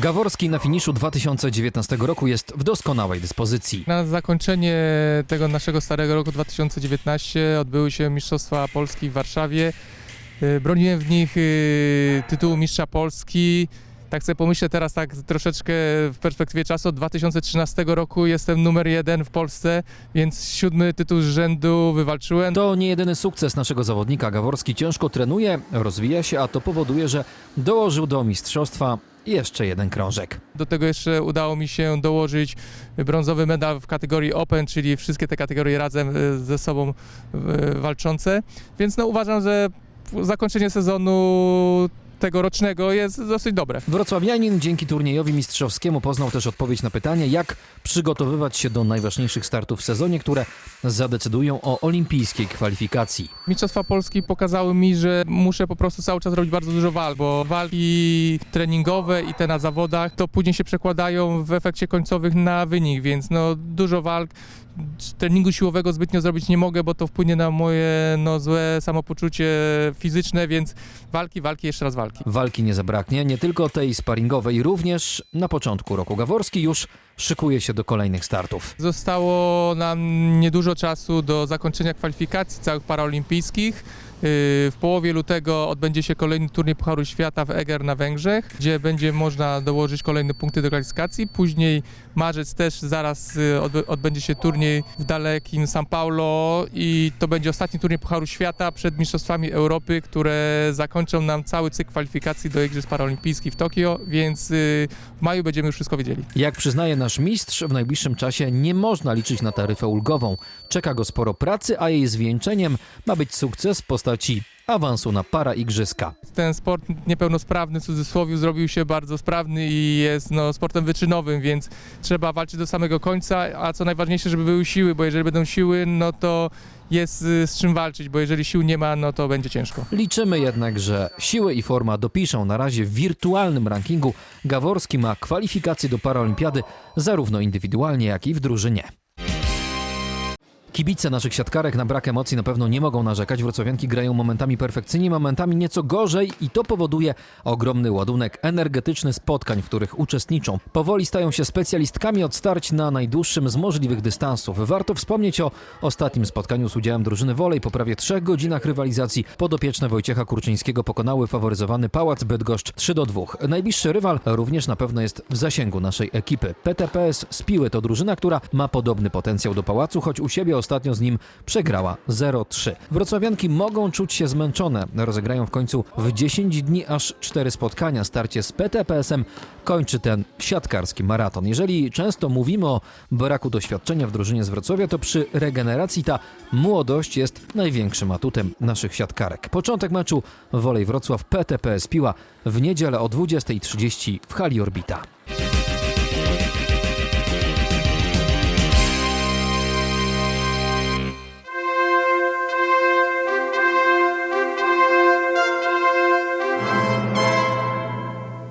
Gaworski na finiszu 2019 roku jest w doskonałej dyspozycji. Na zakończenie tego naszego starego roku 2019 odbyły się Mistrzostwa Polski w Warszawie. Y, Broniłem w nich y, tytułu Mistrza Polski. Tak sobie pomyślę teraz tak troszeczkę w perspektywie czasu. Od 2013 roku jestem numer jeden w Polsce, więc siódmy tytuł z rzędu wywalczyłem. To nie jedyny sukces naszego zawodnika. Gaworski ciężko trenuje, rozwija się, a to powoduje, że dołożył do mistrzostwa jeszcze jeden krążek. Do tego jeszcze udało mi się dołożyć brązowy medal w kategorii Open, czyli wszystkie te kategorie razem y, ze sobą y, walczące. Więc no uważam, że zakończenie sezonu tegorocznego jest dosyć dobre. Wrocławianin dzięki turniejowi mistrzowskiemu poznał też odpowiedź na pytanie, jak przygotowywać się do najważniejszych startów w sezonie, które zadecydują o olimpijskiej kwalifikacji. Mistrzostwa Polski pokazały mi, że muszę po prostu cały czas robić bardzo dużo walk, bo walki treningowe i te na zawodach to później się przekładają w efekcie końcowych na wynik, więc no dużo walk. Treningu siłowego zbytnio zrobić nie mogę, bo to wpłynie na moje no, złe samopoczucie fizyczne, więc walki, walki, jeszcze raz walki. Walki nie zabraknie, nie tylko tej sparingowej, również na początku roku Gaworski już szykuje się do kolejnych startów. Zostało nam niedużo czasu do zakończenia kwalifikacji całych paraolimpijskich. W połowie lutego odbędzie się kolejny turniej Pucharu Świata w Eger na Węgrzech, gdzie będzie można dołożyć kolejne punkty do kwalifikacji. Później marzec też zaraz odb- odbędzie się turniej w dalekim São Paulo i to będzie ostatni turniej Pucharu Świata przed Mistrzostwami Europy, które zakończą nam cały cykl kwalifikacji do Igrzysk Paraolimpijskich w Tokio, więc yy, w maju będziemy już wszystko wiedzieli. Jak przyznaje nasz mistrz, w najbliższym czasie nie można liczyć na taryfę ulgową. Czeka go sporo pracy, a jej zwieńczeniem ma być sukces w postaci awansu na para igrzyska. ten sport niepełnosprawny w cudzysłowie zrobił się bardzo sprawny i jest no, sportem wyczynowym, więc trzeba walczyć do samego końca, a co najważniejsze, żeby były siły, bo jeżeli będą siły, no to jest y, z czym walczyć, bo jeżeli sił nie ma, no to będzie ciężko. Liczymy jednak, że siły i forma dopiszą na razie w wirtualnym rankingu. Gaworski ma kwalifikacje do paraolimpiady zarówno indywidualnie, jak i w drużynie. Kibice naszych siatkarek na brak emocji na pewno nie mogą narzekać. Wrocławianki grają momentami perfekcyjnie, momentami nieco gorzej i to powoduje ogromny ładunek energetyczny spotkań, w których uczestniczą. Powoli stają się specjalistkami od starć na najdłuższym z możliwych dystansów. Warto wspomnieć o ostatnim spotkaniu z udziałem drużyny Wolej. Po prawie trzech godzinach rywalizacji podopieczne Wojciecha Kurczyńskiego pokonały faworyzowany Pałac Bydgoszcz 3 do 2. Najbliższy rywal również na pewno jest w zasięgu naszej ekipy. PTPS Spiły to drużyna, która ma podobny potencjał do Pałacu, choć u siebie ostatnio z nim przegrała 0-3. Wrocławianki mogą czuć się zmęczone. Rozegrają w końcu w 10 dni aż 4 spotkania. Starcie z PTPS-em kończy ten siatkarski maraton. Jeżeli często mówimy o braku doświadczenia w drużynie z Wrocławia, to przy regeneracji ta młodość jest największym atutem naszych siatkarek. Początek meczu Wolej Wrocław PTPS Piła w niedzielę o 20.30 w hali Orbita.